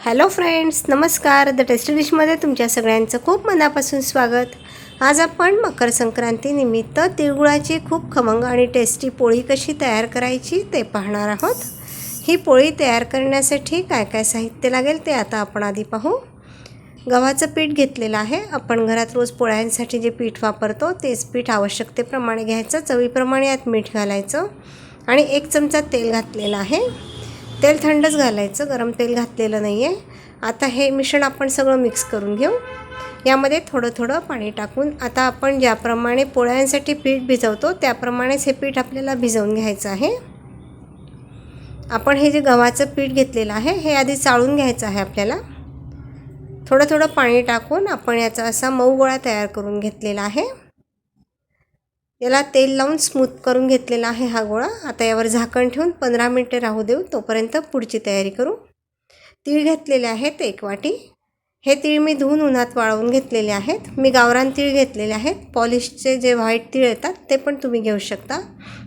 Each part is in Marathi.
हॅलो फ्रेंड्स नमस्कार. द टेस्टी डिशमध्ये तुमच्या सगळ्यांचं खूप मनापासून स्वागत. आज आपण मकर संक्रांतीनिमित्त तिळगुळाची खूप खमंग आणि टेस्टी पोळी कशी तयार करायची ते पाहणार आहोत. ही पोळी तयार करण्यासाठी काय काय साहित्य लागेल ते आता आपण आधी पाहू. गव्हाचं पीठ घेतलेलं आहे. आपण घरात रोज पोळ्यांसाठी जे पीठ वापरतो तेच पीठ आवश्यकतेप्रमाणे घ्यायचं चवीप्रमाणे यात मीठ घालायचं आणि एक चमचा तेल घातलेलं आहे. तेल थंडच घालायचं गरम तेल घातलेलं नाही आहे आता हे मिश्रण आपण सगळं मिक्स करून घेऊ. यामध्ये थोडं थोडं पाणी टाकून आता आपण ज्याप्रमाणे पोळ्यांसाठी पीठ भिजवतो त्याप्रमाणेच हे पीठ आपल्याला भिजवून घ्यायचं आहे. आपण हे जे गव्हाचं पीठ घेतलेलं आहे हे आधी चाळून घ्यायचं आहे आपल्याला. थोडं थोडं पाणी टाकून आपण याचा असा मऊ गोळा तयार करून घेतलेला आहे. याला तेल लावून स्मूथ करून घेतलेला आहे हा गोळा. आता यावर झाकण ठेवून पंधरा मिनटे राहू देऊ. तोपर्यंत पुढची तयारी करू. तीळ घेतलेले आहेत एक वाटी. हे तीळ मी धुवून उन्हात वाळवून घेतलेले आहेत. मी गावरान तीळ घेतलेले आहेत. पॉलिशचे जे व्हाईट तीळ येतात ते पण तुम्ही घेऊ शकता.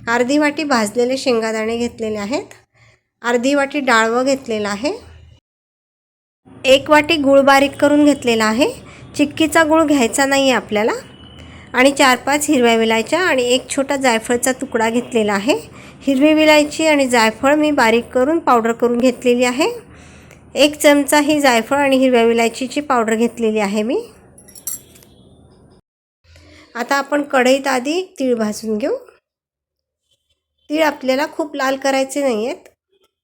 अर्धी वाटी भाजलेले शेंगादाणे घेतलेले आहेत. अर्धी वाटी डाळवं घेतलेलं आहे. एक वाटी गूळ बारीक करून घेतलेला आहे. चिक्कीचा गूळ घ्यायचा नाही आहे आपल्याला. आणि चार पाच हिरव्या विलायच्या आणि एक छोटा जायफळचा तुकडा घेतलेला आहे. हिरवी विलायची आणि जायफळ मी बारीक करून पावडर करून घेतलेली आहे. एक चमचा ही जायफळ आणि हिरव्या विलायचीची पावडर घेतलेली आहे मी. आता आपण कढईत आधी तीळ भाजून घेऊ. तीळ आपल्याला खूप लाल करायचे नाही आहेत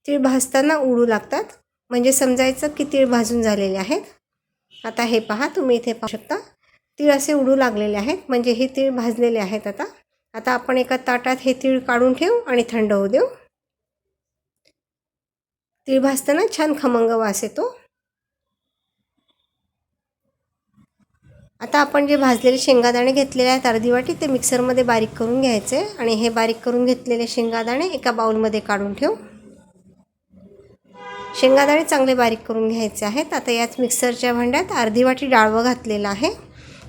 तीळ भाजताना उडू लागतात. म्हणजे समजायचं की तीळ भाजून झालेले आहेत. आता हे पहा तुम्ही इथे पाहू शकता. तीळ असे उडू लागलेले आहेत. म्हणजे हे तीळ भाजलेले आहेत आता. आता आपण एका ताटात हे तीळ काढून ठेवू आणि थंड होऊ देऊ. तीळ भाजताना छान खमंग वास येतो. आता आपण जे भाजलेले शेंगादाणे घेतलेले आहेत अर्धी वाटी ते मिक्सरमध्ये बारीक करून घ्यायचे. आणि हे बारीक करून घेतलेले शेंगादाणे एका बाउलमध्ये काढून ठेवू. शेंगादाणे चांगले बारीक करून घ्यायचे आहेत. आता याच मिक्सरच्या भांड्यात अर्धी वाटी डाळवं घातलेलं आहे.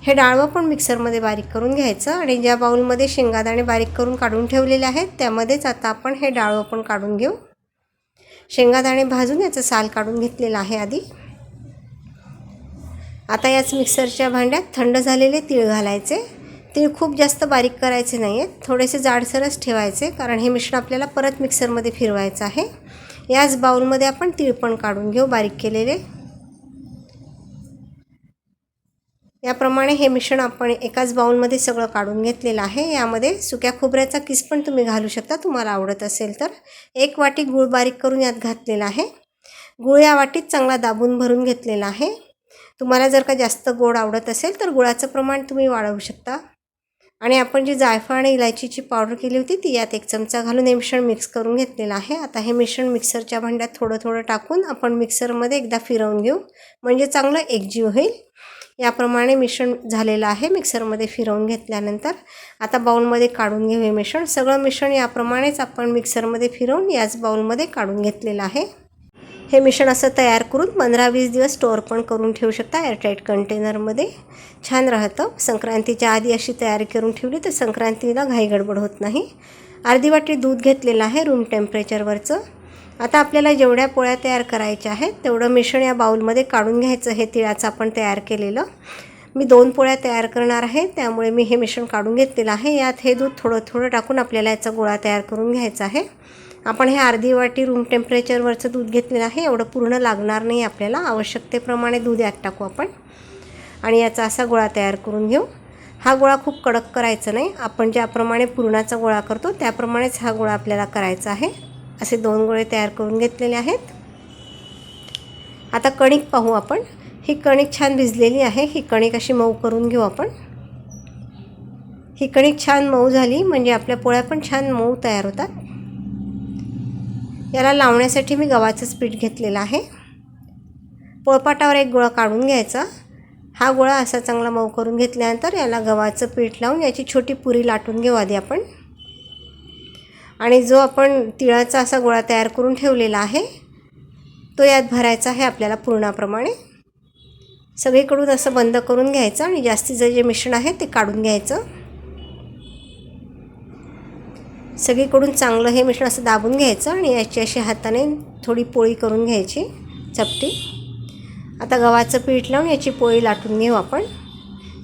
हे डाळवं पण मिक्सरमध्ये बारीक करून घ्यायचं आणि ज्या बाऊलमध्ये शेंगादाणे बारीक करून काढून ठेवलेले आहेत त्यामध्येच आता आपण हे डाळवं पण काढून घेऊ. शेंगादाणे भाजून याचं साल काढून घेतलेलं आहे आधी. आता याच मिक्सरच्या भांड्यात थंड झालेले तीळ घालायचे. तीळ खूप जास्त बारीक करायचे नाही आहेत थोडेसे जाडसरच ठेवायचे कारण हे मिश्रण आपल्याला परत मिक्सरमध्ये फिरवायचं आहे. याच बाऊलमध्ये आपण तीळ पण काढून घेऊ बारीक केलेले. याप्रमाणे हे मिश्रण आपण एकाच बाऊलमध्ये सगळं काढून घेतलेलं आहे. यामध्ये सुक्या खोबऱ्याचा किस पण तुम्ही घालू शकता तुम्हाला आवडत असेल तर. एक वाटी गूळ बारीक करून यात घातलेला आहे. गूळ या वाटीत चांगला दाबून भरून घेतलेला आहे. तुम्हाला जर का जास्त गोड आवडत असेल तर गुळाचं प्रमाण तुम्ही वाढवू शकता. आणि आपण जी जायफळ आणि इलायचीची पावडर केली होती ती यात एक चमचा घालून हे मिश्रण मिक्स करून घेतलेलं आहे. आता हे मिश्रण मिक्सरच्या भांड्यात थोडं थोडं टाकून आपण मिक्सरमध्ये एकदा फिरवून घेऊ. म्हणजे चांगलं एकजीव होईल. याप्रमाणे मिश्रण झालेलं आहे. मिक्सरमध्ये फिरवून घेतल्यानंतर आता बाऊलमध्ये काढून घेऊ हे मिश्रण. सगळं मिश्रण याप्रमाणेच आपण मिक्सरमध्ये फिरवून याच बाऊलमध्ये काढून घेतलेलं आहे. हे मिश्रण असं तयार करून पंधरा वीस दिवस स्टोअर पण करून ठेवू शकता एअरटाईट कंटेनरमध्ये. छान राहतं. संक्रांतीच्या आधी अशी तयारी करून ठेवली तर संक्रांतीला घाई गडबड होत नाही. अर्धी वाटी दूध घेतलेलं आहे रूम टेम्परेचरवरचं. आता आपल्याला जेवढ्या पोळ्या तयार करायच्या आहेत तेवढं मिश्रण या बाऊलमध्ये काढून घ्यायचं. हे तिळाचं आपण तयार केलेलं. मी दोन पोळ्या तयार करणार आहे त्यामुळे मी हे मिश्रण काढून घेतलेलं आहे. यात हे दूध थोडं थोडं टाकून आपल्याला याचा गोळा तयार करून घ्यायचा आहे. आपण हे अर्धी वाटी रूम टेम्परेचरवरचं दूध घेतलेलं आहे. एवढं पूर्ण लागणार नाही आपल्याला. आवश्यकतेप्रमाणे दूध यात टाकू आपण. आणि याचा असा गोळा तयार करून घेऊ. हा गोळा खूप कडक करायचा नाही. आपण ज्याप्रमाणे पुरणाचा गोळा करतो त्याप्रमाणेच हा गोळा आपल्याला करायचा आहे. असे दोन गोळे तयार करून घेतलेले आहेत. आता कणिक पाहू आपण. ही कणिक छान भिजलेली आहे. ही कणिक अशी मऊ करून घेऊ आपण. ही कणिक छान मऊ झाली म्हणजे आपल्या पोळ्या पण छान मऊ तयार होतात. याला लावण्यासाठी मी गव्हाचंच पीठ घेतलेलं आहे. पोळपाटावर एक गोळा काढून घ्यायचा. हा गोळा असा चांगला मऊ करून घेतल्यानंतर याला गव्हाचं पीठ लावून याची छोटी पुरी लाटून घेऊ आधी आपण. आणि जो आपण तिळाचा असा गोळा तयार करून ठेवलेला आहे तो यात भरायचा आहे आपल्याला पूर्णाप्रमाणे. सगळीकडून असं बंद करून घ्यायचं आणि जास्तीचं जे मिश्रण आहे ते काढून घ्यायचं. सगळीकडून चांगलं हे मिश्रण असं दाबून घ्यायचं आणि याची अशी हाताने थोडी पोळी करून घ्यायची चपटी. आता गव्हाचं पीठ लावून याची पोळी लाटून घेऊ आपण.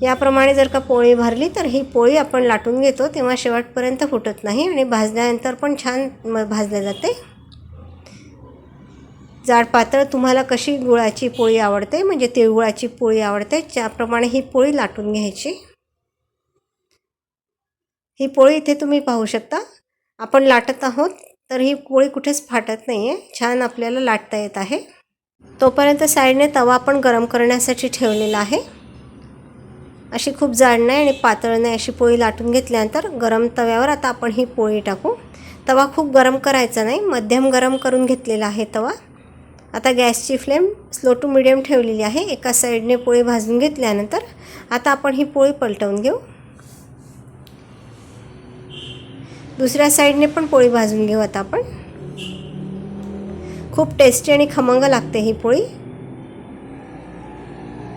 याप्रमाणे जर का पोळी भरली तर ही पोळी आपण लाटून घेतो. तेव्हा शेवटपर्यंत फुटत नाही आणि भाजल्यानंतर पण छान म भाजल्या जाते. जाड पातळ तुम्हाला कशी गुळाची पोळी आवडते म्हणजे तिळगुळाची पोळी आवडते त्याप्रमाणे ही पोळी लाटून घ्यायची. ही पोळी इथे तुम्ही पाहू शकता. आपण लाटत आहोत तर ही पोळी कुठेच फाटत नाही आहे छान आपल्याला लाटता येत आहे. तोपर्यंत साईडने तवा आपण गरम करण्यासाठी ठेवलेला आहे. अशी खूप जाड नाही आणि पातळ नाही अशी पोळी लाटून घेतल्यानंतर गरम तव्यावर आता आपण ही पोळी टाकू. तवा खूप गरम करायचा नाही मध्यम गरम करून घेतलेला आहे तवा. आता गॅसची फ्लेम स्लो टू मिडियम ठेवलेली आहे एका साईडने पोळी भाजून घेतल्यानंतर आता आपण ही पोळी पलटवून घेऊ. दुसऱ्या साईडने पण पोळी भाजून घेऊ आता आपण. खूप टेस्टी आणि खमंग लागते ही पोळी.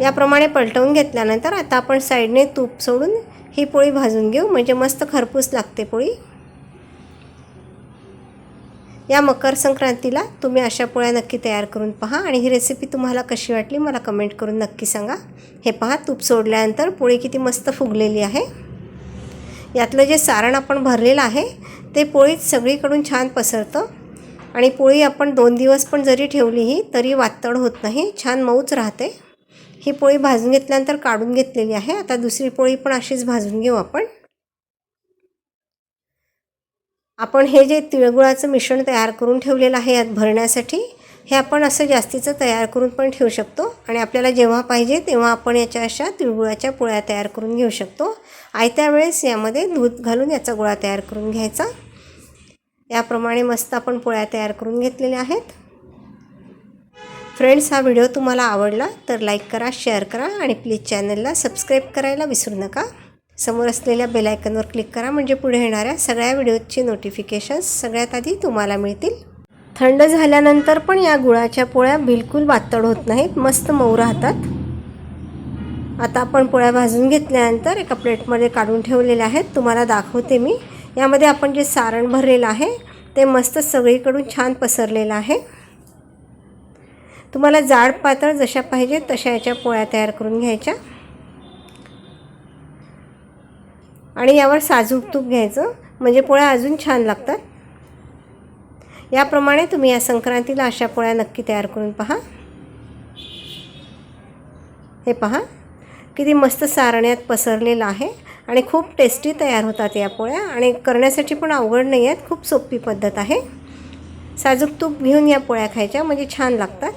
याप्रमाणे पलटवून घेतल्यानंतर आता आपण साईडने तूप सोडून ही पोळी भाजून घेऊ. म्हणजे मस्त खरपूस लागते पोळी. या मकर संक्रांतीला तुम्ही अशा पोळ्या नक्की तयार करून पहा आणि ही रेसिपी तुम्हाला कशी वाटली मला कमेंट करून नक्की सांगा. हे पहा तूप सोडल्यानंतर पोळी किती मस्त फुगलेली आहे. यातलं जे सारण आपण भरलेलं आहे ते पोळीत सगळीकडून छान पसरतं. आणि पोळी आपण दोन दिवस पण जरी ठेवली ही तरी वातड होत नाही छान मऊच राहते. ही पोळी भाजून घेतल्यानंतर काढून घेतलेली आहे. आता दुसरी पोळी पण अशीच भाजून घेऊ आपण. आपण हे जे तिळगुळाचं मिश्रण तयार करून ठेवलेलं आहे यात भरण्यासाठी हे आपण असं जास्तीचं तयार करून पण ठेवू शकतो आणि आपल्याला जेव्हा पाहिजे तेव्हा आपण याच्या अशा तिळगुळाच्या पोळ्या तयार करून घेऊ शकतो. आयत्या वेळेस यामध्ये दूध घालून याचा गोळा तयार करून घ्यायचा. याप्रमाणे मस्त आपण पोळ्या तयार करून घेतलेल्या आहेत. फ्रेंड्स हा व्हिडिओ तुम्हाला आवडला तर लाईक करा शेअर करा आणि प्लीज चॅनलला सबस्क्राईब करायला विसरू नका. समोर असलेल्या बेलायकनवर क्लिक करा म्हणजे पुढे येणाऱ्या सगळ्या व्हिडिओची नोटिफिकेशन्स सगळ्यात आधी तुम्हाला मिळतील. थंड झाल्यानंतर पण या गुळाच्या पोळ्या बिलकुल वातड होत नाहीत मस्त मऊ राहतात. आता आपण पोळ्या भाजून घेतल्यानंतर एका प्लेटमध्ये काढून ठेवलेल्या आहेत तुम्हाला दाखवते मी. यामध्ये आपण जे सारण भरलेलं आहे ते मस्त सगळीकडून छान पसरलेलं आहे. तुम्हाला जाड पातळ जशा पाहिजे तशा याच्या पोळ्या तयार करून घ्यायच्या. आणि यावर साजूक तूप घ्यायचं. म्हणजे पोळ्या अजून छान लागतात. याप्रमाणे तुम्ही या संक्रांतीला अशा पोळ्या नक्की तयार करून पहा. हे पहा. किती मस्त सारण्यात पसरलेलं आहे आणि खूप टेस्टी तयार होतात या पोळ्या आणि करण्यासाठी पण अवघड नाही आहेत. खूप सोपी पद्धत आहे. साजूक तूप घेऊन या पोळ्या खायच्या. म्हणजे छान लागतात.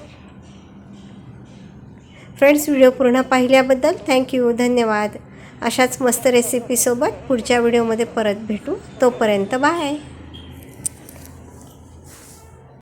फ्रेंड्स व्हिडिओ पूर्ण पाहिल्याबद्दल थँक्यू धन्यवाद. अशाच मस्त रेसिपीसोबत पुढच्या व्हिडिओमध्ये परत भेटू. तोपर्यंत बाय